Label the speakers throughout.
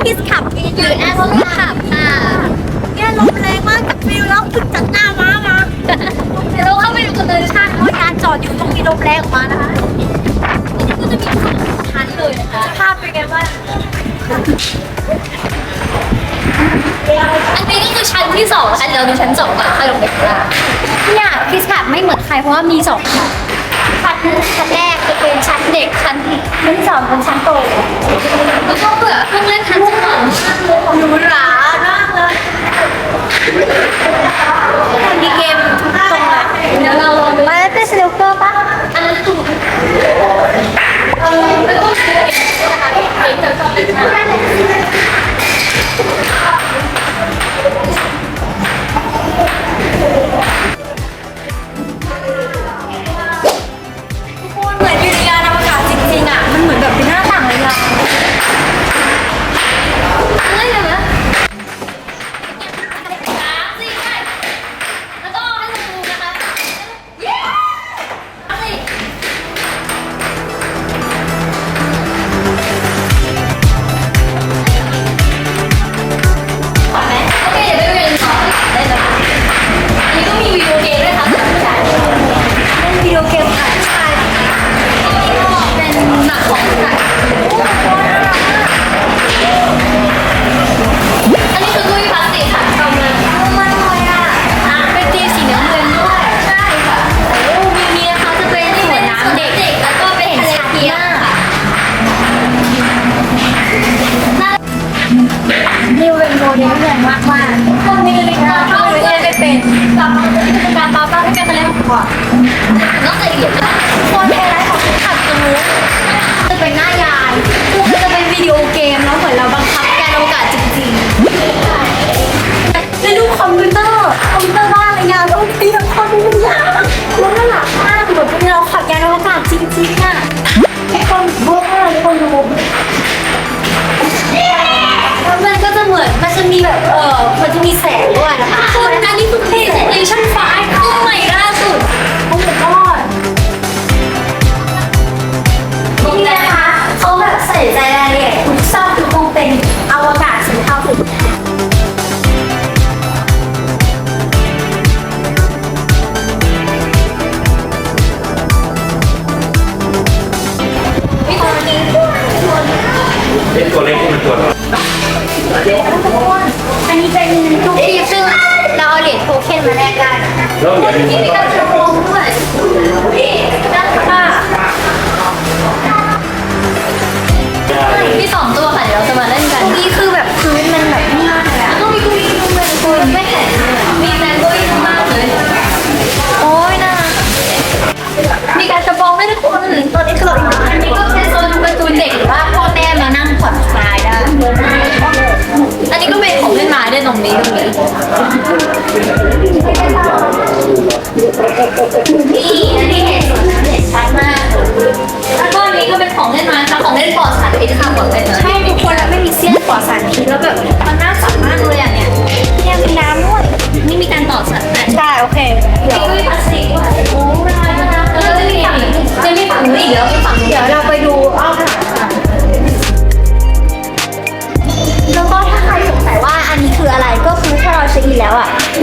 Speaker 1: พี่ขับเออยู่แอร์รถขับค่ะเนี่ยลมแรงมากจากฟิลแล้วถึงจักหน้ามาเดี๋ยวเราเข้าไปดูกันเลยค่ะเพราะการจอดอยู่ต้องมีลมแรงออกมานะคะก็จะมีสองชั้นเลยนะคะภาพเป็นไงบ้างอันนี้ก็คือชั้นที่สองชั้นเราดูชั้นสองอะค่ะลงไปข้างล่างเนี่ยพิสขับไม่เหมือนใครเพราะว่ามีสองชั้นชั้นแรก เอียดนะคนไฮไลท์ของคุณขับตรงนู้นจะเป็นหน้ายานคือจะเป็นวิดีโอเกมแล้วเหมือนเราบังคับการอกาสจริงๆแล้วดูคอมพิวเตอร์คอมพิวเตอร์บ้านเลยงาน แล้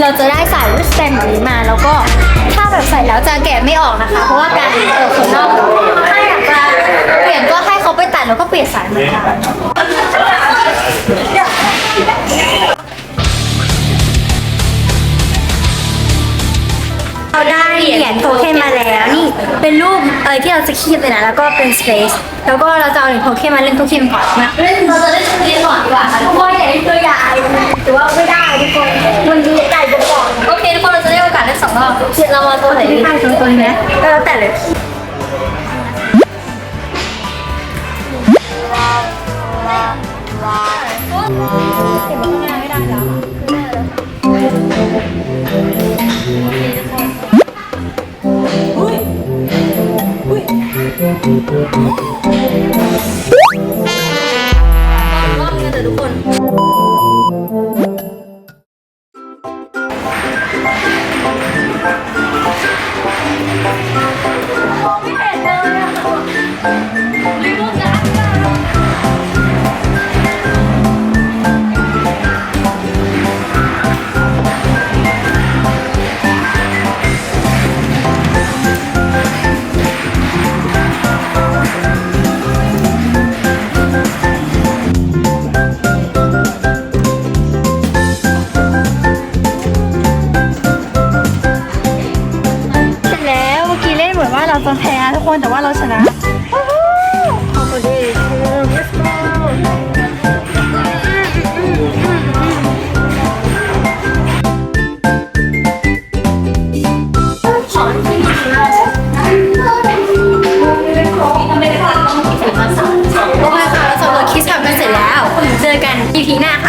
Speaker 1: เราจะได้สายวิสแตนแบบนี้มา แล้วก็ถ้าแบบใส่แล้วจะแกะไม่ออกนะคะ เพราะว่าการเออคนนอกถ้าอยากจะเปลี่ยนก็ให้เขาไปตัดแล้วก็เปลี่ยนสายเหมือนกัน เราได้เหรียญโทเค็นมาแล้วนี่เป็นรูปเออที่เราจะคีบเลยนะแล้วก็เป็น space แล้วก็เราจะเอาเหรียญโทเค็นมาเล่นโทเค็นก่อนนะเล่นเราจะเล่นโทเค็นก่อนดีกว่าค่ะทุกคนอย่าเล่นตัวใหญ่ถือว่าไม่ได้ทุกคนมันดีใหญ่กว่าก่อนโอเคทุกคนเราจะได้โอกาสเล่นสองรอบเรามาตัวไหนดีตัวตัวนี้ไหมก็แล้วแต่เลย ไม่เห็ เรา
Speaker 2: ชนะขอบคุณดี
Speaker 1: ของที่ดีมากทำไมคะต้องคิดมาสอนโอเคค่ะเราสำรวจคิดทำกันเสร็จแล้ว เจอกัน EP หน้าค่ะ